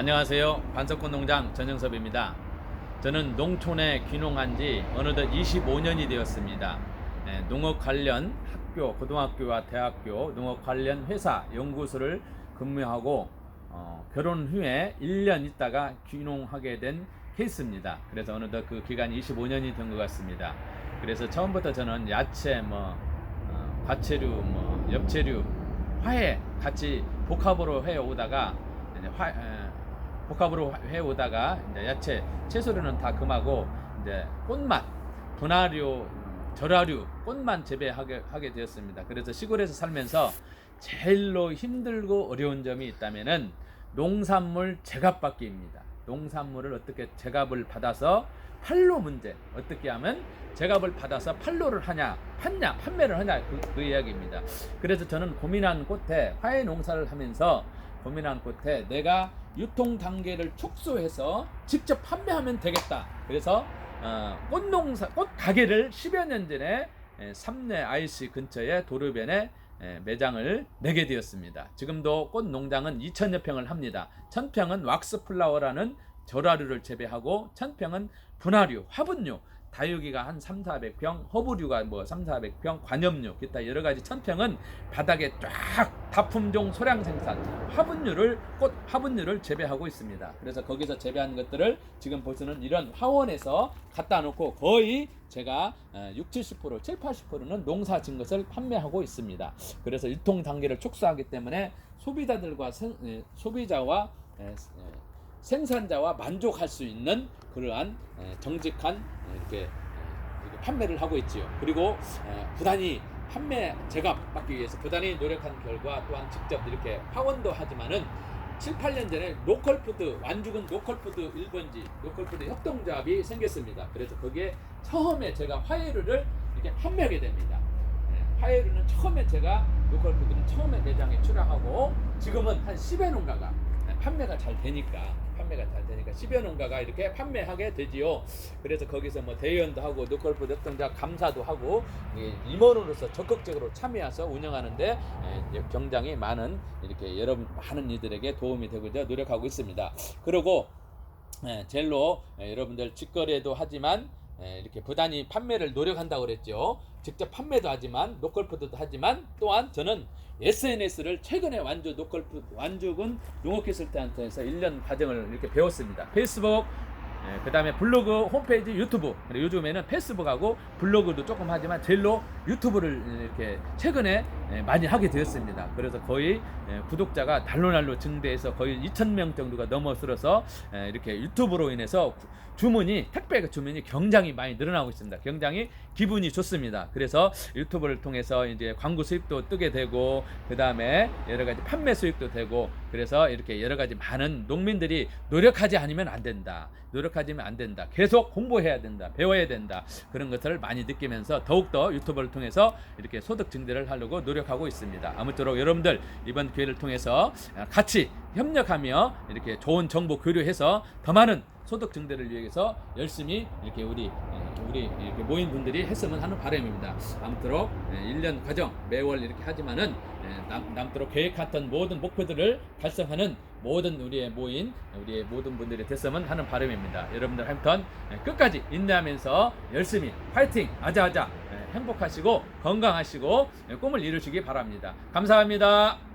안녕하세요. 반석권 농장 전영섭입니다. 저는 농촌에 귀농한 지 어느덧 25년이 되었습니다. 예, 농업 관련 학교, 고등학교와 대학교, 농업 관련 회사, 연구소를 근무하고 어, 결혼 후에 1년 있다가 귀농하게 된 케이스입니다. 그래서 어느덧 그 기간이 25년이 된 것 같습니다. 그래서 처음부터 저는 야채, 뭐 어, 과채류, 뭐 엽채류, 화해 같이 복합으로 해 오다가 이제 화, 에, 복합으로 해 오다가 이제 야채, 채소류는 다 금하고 이제 꽃맛, 분화류, 절화류, 꽃만 재배하게 하게 되었습니다. 그래서 시골에서 살면서 제일로 힘들고 어려운 점이 있다면은 농산물 제값받기입니다. 농산물을 어떻게 제값을 받아서 판로 문제 어떻게 하면 제값을 받아서 판로를 하냐 판냐 판매를 하냐 그, 그 이야기입니다. 그래서 저는 고민한 끝에 화훼 농사를 하면서 고민한 끝에 내가 유통 단계를 축소해서 직접 판매하면 되겠다. 그래서 어, 꽃농사 꽃 가게를 10여 년 전에 에, 삼내 IC 근처에 도르변에 에, 매장을 내게 되었습니다. 지금도 꽃 농장은 2천여 평을 합니다. 1000평은 왁스 플라워라는 절화류를 재배하고 1000평은 분화류, 화분류, 다육이가 한 3, 400평, 허브류가 뭐 3, 400평, 관엽류, 기타 여러 가지 1000평은 바닥에 쫙 다품종 소량 생산, 화분류를 꽃 화분류를 재배하고 있습니다. 그래서 거기서 재배한 것들을 지금 보시는 이런 화원에서 갖다 놓고 거의 제가 6, 70%, 7, 80%는 농사 진 것을 판매하고 있습니다. 그래서 유통 단계를 축소하기 때문에 소비자들과 소비자와 생산자와 만족할 수 있는 그러한 에, 정직한 에, 이렇게, 판매를 하고 있지요. 그리고 에, 부단히 판매 제값 받기 위해서 부단히 노력한 결과 또한 직접 이렇게 파원도 하지만은 7, 8년 전에 로컬푸드 완죽은 로컬푸드 1번지 로컬푸드 협동조합이 생겼습니다. 그래서 거기에 처음에 제가 화해류를 이렇게 판매하게 됩니다. 예, 화해류는 처음에 제가 로컬푸드는 처음에 매장에 출하하고 지금은 한 10여 농가가 예, 판매가 잘 되니까 판매가 잘 되니까 10여 농가가 이렇게 판매하게 되지요. 그래서 거기서 뭐 대연도 하고 로컬푸드 협동조합 감사도 하고 이 임원으로서 적극적으로 참여해서 운영하는데 예, 굉장히 많은 이렇게 여러분 많은 이들에게 도움이 되고자 노력하고 있습니다. 그리고 예, 젤로 예, 여러분들 직거래도 하지만 예, 이렇게 부단히 판매를 노력한다고 그랬죠. 직접 판매도 하지만 로컬푸드도 하지만 또한 저는 SNS를 최근에 완주 로컬푸드 완주군 농업기술단체에서 1년 과정을 이렇게 배웠습니다. 페이스북 예, 그 다음에 블로그, 홈페이지, 유튜브. 그리고 요즘에는 페이스북하고 블로그도 조금 하지만 제일로 유튜브를 이렇게 최근에 예, 많이 하게 되었습니다. 그래서 거의 예, 구독자가 날로 날로 증대해서 거의 2,000명 정도가 넘어서서 예, 이렇게 유튜브로 인해서 구- 주문이 택배 주문이 굉장히 많이 늘어나고 있습니다. 굉장히 기분이 좋습니다. 그래서 유튜브를 통해서 이제 광고 수익도 뜨게 되고 그 다음에 여러 가지 판매 수익도 되고 그래서 이렇게 여러 가지 많은 농민들이 노력하지 않으면 안 된다. 노력하지면 안 된다. 계속 공부해야 된다. 배워야 된다. 그런 것들을 많이 느끼면서 더욱더 유튜브를 통해서 이렇게 소득 증대를 하려고 노력 하고 있습니다. 아무쪼록 여러분들 이번 기회를 통해서 같이 협력하며 이렇게 좋은 정보 교류해서 더 많은 소득 증대를 위해서 열심히 이렇게 우리 예, 우리 이렇게 모인 분들이 했으면 하는 바람입니다. 아무쪼록 1년 과정 매월 이렇게 하지만은 예, 남, 남도록 계획했던 모든 목표들을 달성하는 모든 우리의 모인 우리의 모든 분들이 됐으면 하는 바람입니다. 여러분들 하여튼 예, 끝까지 인내하면서 열심히 파이팅 아자아자 예, 행복하시고 건강하시고 예, 꿈을 이루시기 바랍니다. 감사합니다.